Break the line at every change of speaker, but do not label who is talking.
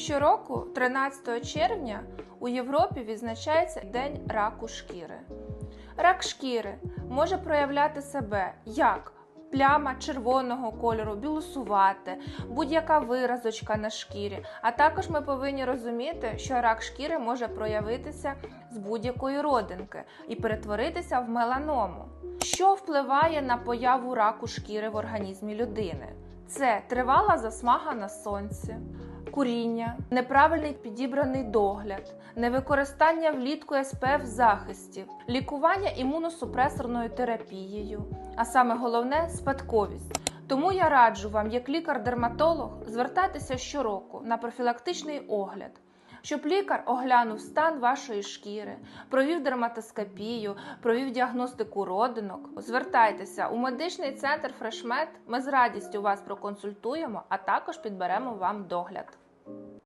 Щороку, 13 червня, у Європі відзначається День раку шкіри. Рак шкіри може проявляти себе як пляма червоного кольору, білусувати, будь-яка виразочка на шкірі. А також ми повинні розуміти, що рак шкіри може проявитися з будь-якої родинки і перетворитися в меланому. Що впливає на появу раку шкіри в організмі людини? Це тривала засмага на сонці, куріння, неправильний підібраний догляд, невикористання влітку СПФ захистів, лікування імуносупресорною терапією, а саме головне спадковість. Тому я раджу вам, як лікар-дерматолог, звертатися щороку на профілактичний огляд. Щоб лікар оглянув стан вашої шкіри, провів дерматоскопію, провів діагностику родинок. Звертайтеся у медичний центр Фрешмет. Ми з радістю вас проконсультуємо, а також підберемо вам догляд.